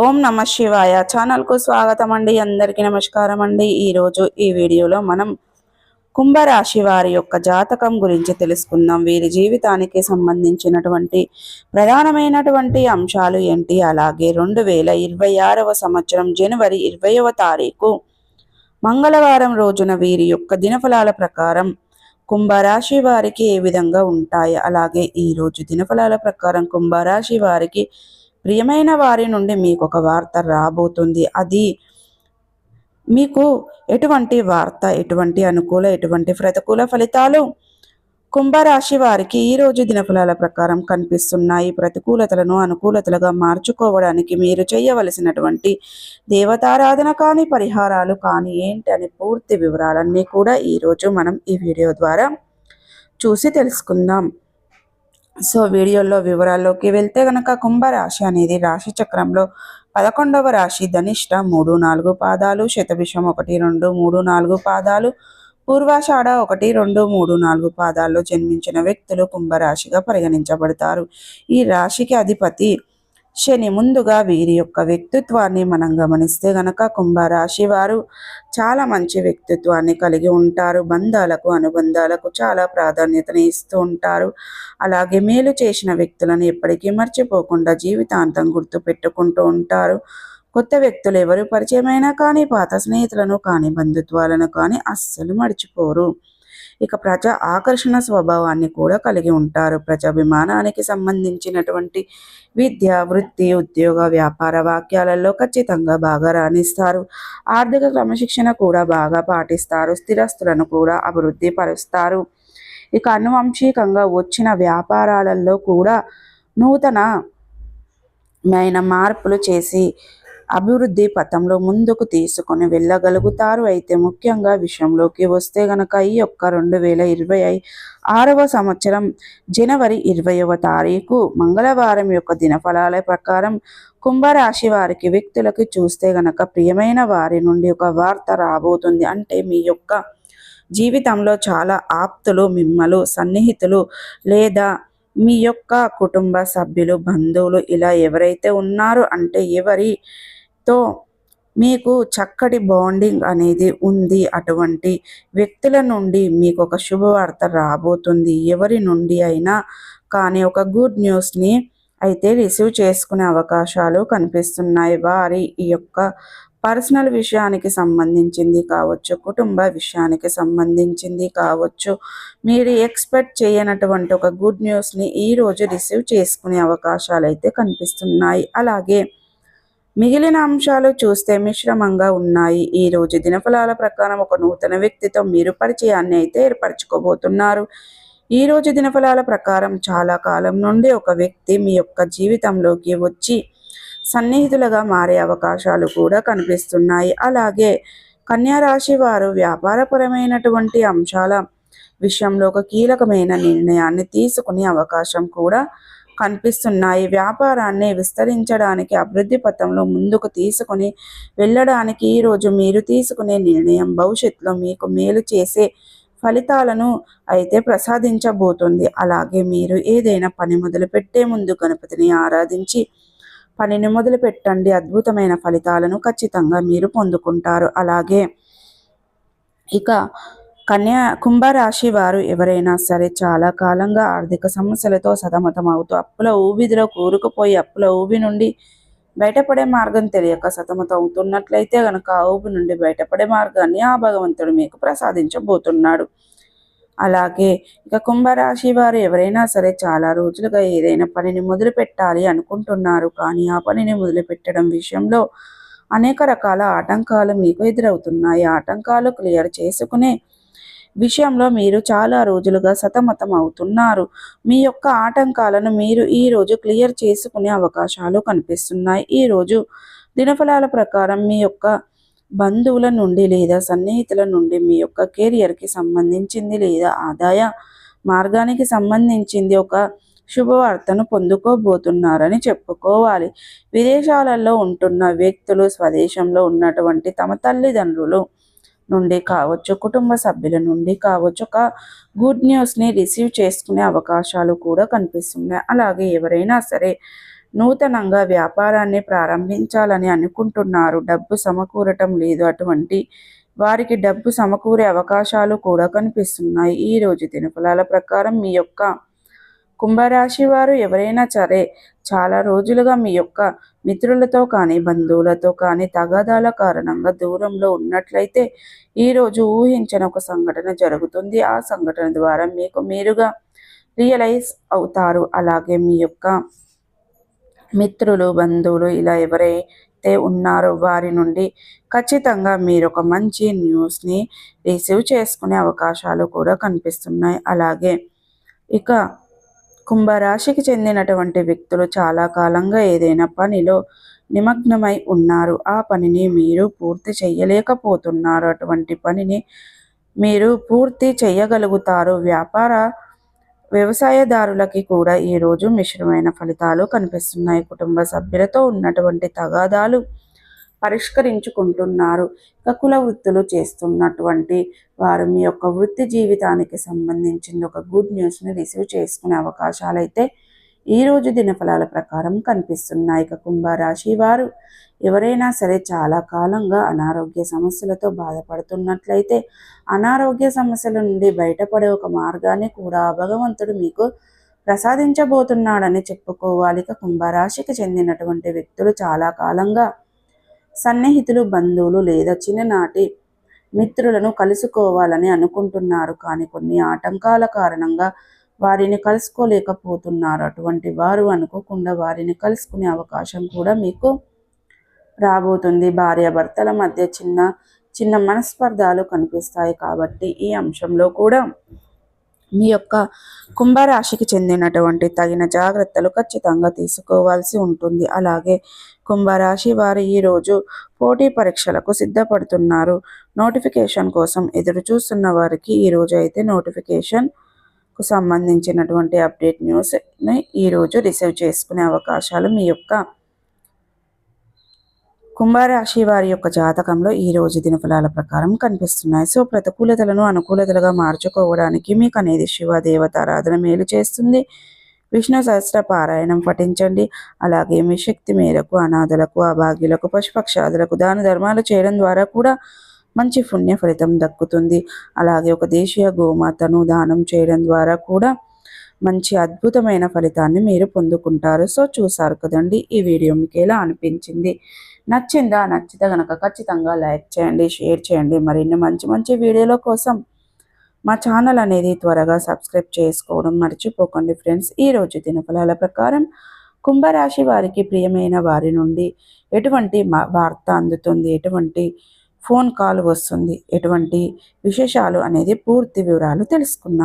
ఓం నమ శివాయ. ఛానల్కు స్వాగతం అండి. అందరికీ నమస్కారం అండి. ఈరోజు ఈ వీడియోలో మనం కుంభరాశి వారి యొక్క జాతకం గురించి తెలుసుకుందాం. వీరి జీవితానికి సంబంధించినటువంటి ప్రధానమైనటువంటి అంశాలు ఏంటి? అలాగే రెండు వేల ఇరవై ఆరవ సంవత్సరం జనవరి ఇరవైవ తారీఖు మంగళవారం రోజున వీరి యొక్క దినఫలాల ప్రకారం కుంభరాశి వారికి ఏ విధంగా ఉంటాయి? అలాగే ఈ రోజు దినఫలాల ప్రకారం కుంభరాశి వారికి ప్రియమైన వారి నుండి మీకు ఒక వార్త రాబోతుంది. అది మీకు ఎటువంటి వార్త ఎటువంటి అనుకూల ఎటువంటి ప్రతికూల ఫలితాలు కుంభరాశి వారికి ఈరోజు దినఫలాల ప్రకారం కనిపిస్తున్నాయి. ప్రతికూలతలను అనుకూలతలుగా మార్చుకోవడానికి మీరు చేయవలసినటువంటి దేవతారాధన కానీ పరిహారాలు కానీ ఏంటి అని పూర్తి వివరాలన్నీ కూడా ఈరోజు మనం ఈ వీడియో ద్వారా చూసి తెలుసుకుందాం. సో వీడియోలో వివరాల్లోకి వెళ్తే గనక కుంభరాశి అనేది రాశి చక్రంలో పదకొండవ రాశి ధనిష్ట మూడు నాలుగు పాదాలు శతభిషం ఒకటి రెండు మూడు నాలుగు పాదాలు పూర్వాషాఢ ఒకటి రెండు మూడు నాలుగు పాదాల్లో జన్మించిన వ్యక్తులు కుంభరాశిగా పరిగణించబడతారు. ఈ రాశికి అధిపతి శని ముందుగా వీరి యొక్క వ్యక్తిత్వాన్ని మనం గమనిస్తే గనక కుంభరాశి వారు చాలా మంచి వ్యక్తిత్వాన్ని కలిగి ఉంటారు. బంధాలకు అనుబంధాలకు చాలా ప్రాధాన్యతని ఇస్తూ ఉంటారు. అలాగే మేలు చేసిన వ్యక్తులను ఎప్పటికీ మర్చిపోకుండా జీవితాంతం గుర్తు పెట్టుకుంటూ ఉంటారు. కొత్త వ్యక్తులు ఎవరు పరిచయమైనా కానీ పాత స్నేహితులను కానీ బంధుత్వాలను కానీ అస్సలు మర్చిపోరు. ఇక ప్రజా ఆకర్షణ స్వభావాన్ని కూడా కలిగి ఉంటారు. ప్రజాభిమానానికి సంబంధించినటువంటి విద్య వృత్తి ఉద్యోగ వ్యాపార వాక్యాలలో ఖచ్చితంగా బాగా రాణిస్తారు. ఆర్థిక క్రమశిక్షణ కూడా బాగా పాటిస్తారు. స్థిరస్తులను కూడా అభివృద్ధి పరుస్తారు. ఇక అనువంశికంగా వచ్చిన వ్యాపారాలలో కూడా నూతనమైన మార్పులు చేసి అభివృద్ధి పథంలో ముందుకు తీసుకొని వెళ్ళగలుగుతారు. అయితే ముఖ్యంగా విషయంలోకి వస్తే గనక ఈ యొక్క రెండు వేల ఇరవై ఆరవ సంవత్సరం జనవరి ఇరవైవ తారీఖు మంగళవారం యొక్క దినఫలాల ప్రకారం కుంభరాశి వారికి వ్యక్తులకి చూస్తే గనక ప్రియమైన వారి నుండి ఒక వార్త రాబోతుంది. అంటే మీ యొక్క జీవితంలో చాలా ఆప్తులు మిమ్మలు సన్నిహితులు లేదా మీ యొక్క కుటుంబ సభ్యులు బంధువులు ఇలా ఎవరైతే ఉన్నారో అంటే ఎవరి తో మీకు చక్కటి బాండింగ్ అనేది ఉంది. అటువంటి వ్యక్తుల నుండి మీకు ఒక శుభవార్త రాబోతుంది. ఎవరి నుండి అయినా కానీ ఒక గుడ్ న్యూస్ని అయితే రిసీవ్ చేసుకునే అవకాశాలు కనిపిస్తున్నాయి. వారి ఈ యొక్క పర్సనల్ విషయానికి సంబంధించింది కావచ్చు కుటుంబ విషయానికి సంబంధించింది కావచ్చు మీరు ఎక్స్పెక్ట్ చేయనటువంటి ఒక గుడ్ న్యూస్ని ఈరోజు రిసీవ్ చేసుకునే అవకాశాలు అయితే కనిపిస్తున్నాయి. అలాగే మిగిలిన అంశాలు చూస్తే మిశ్రమంగా ఉన్నాయి. ఈ రోజు దినఫలాల ప్రకారం ఒక నూతన వ్యక్తితో మీరు పరిచయాన్ని అయితే ఏర్పరచుకోబోతున్నారు. ఈ రోజు దినఫలాల ప్రకారం చాలా కాలం నుండి ఒక వ్యక్తి మీ యొక్క జీవితంలోకి వచ్చి సన్నిహితులుగా మారే అవకాశాలు కూడా కనిపిస్తున్నాయి. అలాగే కన్యారాశి వారు వ్యాపారపరమైనటువంటి అంశాల విషయంలో ఒక కీలకమైన నిర్ణయాన్ని తీసుకునే అవకాశం కూడా కనిపిస్తున్నాయి. వ్యాపారాన్ని విస్తరించడానికి అభివృద్ధి పథంలో ముందుకు తీసుకుని వెళ్ళడానికి ఈరోజు మీరు తీసుకునే నిర్ణయం భవిష్యత్తులో మీకు మేలు చేసే ఫలితాలను అయితే ప్రసాదించబోతుంది. అలాగే మీరు ఏదైనా పని మొదలుపెట్టే ముందు గణపతిని ఆరాధించి పనిని మొదలు పెట్టండి అద్భుతమైన ఫలితాలను ఖచ్చితంగా మీరు పొందుకుంటారు. అలాగే ఇక కన్యా కుంభరాశి వారు ఎవరైనా సరే చాలా కాలంగా ఆర్థిక సమస్యలతో సతమతం అవుతూ అప్పుల ఊబిదిలో కూరుకుపోయి అప్పుల ఊబి నుండి బయటపడే మార్గం తెలియక సతమతం అవుతున్నట్లయితే గనక ఆ ఊబి నుండి బయటపడే మార్గాన్ని ఆ భగవంతుడు మీకు ప్రసాదించబోతున్నాడు. అలాగే ఇక కుంభరాశి వారు ఎవరైనా సరే చాలా రోజులుగా ఏదైనా పనిని మొదలు పెట్టాలి అనుకుంటున్నారు. కానీ ఆ పనిని మొదలు పెట్టడం విషయంలో అనేక రకాల ఆటంకాలు మీకు ఎదురవుతున్నాయి. ఆటంకాలు క్లియర్ చేసుకునే విషయంలో మీరు చాలా రోజులుగా సతమతం అవుతున్నారు మీ యొక్క ఆటంకాలను మీరు ఈ రోజు క్లియర్ చేసుకునే అవకాశాలు కనిపిస్తున్నాయి. ఈ రోజు దినఫలాల ప్రకారం మీ యొక్క బంధువుల నుండి లేదా సన్నిహితుల నుండి మీ యొక్క కెరియర్కి సంబంధించింది లేదా ఆదాయ మార్గానికి సంబంధించింది ఒక శుభవార్తను పొందుకోబోతున్నారని చెప్పుకోవాలి. విదేశాలలో ఉంటున్న వ్యక్తులు స్వదేశంలో ఉన్నటువంటి తమ తల్లిదండ్రులు నుండి కావచ్చు కుటుంబ సభ్యుల నుండి కావచ్చు ఒక గుడ్ న్యూస్ని రిసీవ్ చేసుకునే అవకాశాలు కూడా కనిపిస్తున్నాయి. అలాగే ఎవరైనా సరే నూతనంగా వ్యాపారాన్ని ప్రారంభించాలని అనుకుంటున్నారు డబ్బు సమకూరటం లేదు అటువంటి వారికి డబ్బు సమకూరే అవకాశాలు కూడా కనిపిస్తున్నాయి. ఈ రోజు దినఫలాల ప్రకారం మీ యొక్క కుంభరాశి వారు ఎవరైనా సరే చాలా రోజులుగా మీ యొక్క మిత్రులతో కానీ బంధువులతో కానీ తగాదాల కారణంగా దూరంలో ఉన్నట్లయితే ఈరోజు ఊహించిన ఒక సంఘటన జరుగుతుంది. ఆ సంఘటన ద్వారా మీకు మీరుగా రియలైజ్ అవుతారు. అలాగే మీ యొక్క మిత్రులు బంధువులు ఇలా ఎవరైతే ఉన్నారో వారి నుండి ఖచ్చితంగా మీరు ఒక మంచి న్యూస్ని రిసీవ్ చేసుకునే అవకాశాలు కూడా కనిపిస్తున్నాయి. అలాగే ఇక కుంభరాశికి చెందినటువంటి వ్యక్తులు చాలా కాలంగా ఏదైనా పనిలో నిమగ్నమై ఉన్నారు. ఆ పనిని మీరు పూర్తి చేయలేకపోతున్నారు. అటువంటి పనిని మీరు పూర్తి చేయగలుగుతారు. వ్యాపార వ్యవసాయదారులకి కూడా ఈరోజు మిశ్రమైన ఫలితాలు కనిపిస్తున్నాయి. కుటుంబ సభ్యులతో ఉన్నటువంటి తగాదాలు పరిష్కరించుకుంటున్నారు. ఇక కుల వృత్తులు చేస్తున్నటువంటి వారు మీ యొక్క వృత్తి జీవితానికి సంబంధించిన ఒక గుడ్ న్యూస్ని రిసీవ్ చేసుకునే అవకాశాలు అయితే ఈరోజు దినఫలాల ప్రకారం కనిపిస్తున్నాయి. ఇక కుంభరాశి వారు ఎవరైనా సరే చాలా కాలంగా అనారోగ్య సమస్యలతో బాధపడుతున్నట్లయితే అనారోగ్య సమస్యల నుండి బయటపడే ఒక మార్గాన్ని కూడా భగవంతుడు మీకు ప్రసాదించబోతున్నాడని చెప్పుకోవాలి. ఇక కుంభరాశికి చెందినటువంటి వ్యక్తులు చాలా కాలంగా సన్నిహితులు బంధువులు లేదా చిన్ననాటి మిత్రులను కలుసుకోవాలని అనుకుంటున్నారు. కానీ కొన్ని ఆటంకాల కారణంగా వారిని కలుసుకోలేకపోతున్నారు. అటువంటి వారు అనుకోకుండా వారిని కలుసుకునే అవకాశం కూడా మీకు రాబోతుంది. భార్యాభర్తల మధ్య చిన్న చిన్న మనస్పర్ధాలు కనిపిస్తాయి కాబట్టి ఈ అంశంలో కూడా మీ యొక్క కుంభరాశికి చెందినటువంటి తగిన జాగ్రత్తలు ఖచ్చితంగా తీసుకోవాల్సి ఉంటుంది. అలాగే కుంభరాశి వారు ఈరోజు పోటీ పరీక్షలకు సిద్ధపడుతున్నారు. నోటిఫికేషన్ కోసం ఎదురు చూస్తున్న వారికి ఈరోజు అయితే నోటిఫికేషన్కు సంబంధించినటువంటి అప్డేట్ న్యూస్ని ఈరోజు రిసీవ్ చేసుకునే అవకాశాలు మీ యొక్క కుంభరాశి వారి యొక్క జాతకంలో ఈ రోజు దినఫలాల ప్రకారం కనిపిస్తున్నాయి. సో ప్రతికూలతలను అనుకూలతలుగా మార్చుకోవడానికి మీకు అనేది శివ దేవతారాధన మేలు చేస్తుంది. విష్ణు సహస్ర పారాయణం పఠించండి. అలాగే మీ శక్తి మేరకు అనాథలకు అభాగ్యులకు పశుపక్షాదులకు దాన ధర్మాలు చేయడం ద్వారా కూడా మంచి పుణ్య ఫలితం దక్కుతుంది. అలాగే ఒక దేశీయ గోమాతను దానం చేయడం ద్వారా కూడా మంచి అద్భుతమైన ఫలితాన్ని మీరు పొందుకుంటారు. సో చూసారు కదండి ఈ వీడియో మీకు ఎలా అనిపించింది? నచ్చిందా? నచ్చితే కనుక ఖచ్చితంగా లైక్ చేయండి షేర్ చేయండి. మరిన్ని మంచి మంచి వీడియోల కోసం మా ఛానల్ అనేది త్వరగా సబ్స్క్రైబ్ చేసుకోవడం మర్చిపోకండి ఫ్రెండ్స్. ఈరోజు దినఫలాల ప్రకారం కుంభరాశి వారికి ప్రియమైన వారి నుండి ఎటువంటి వార్త అందుతుంది? ఎటువంటి ఫోన్ కాల్ వస్తుంది? ఎటువంటి విశేషాలు అనేది పూర్తి వివరాలు తెలుసుకుందాం.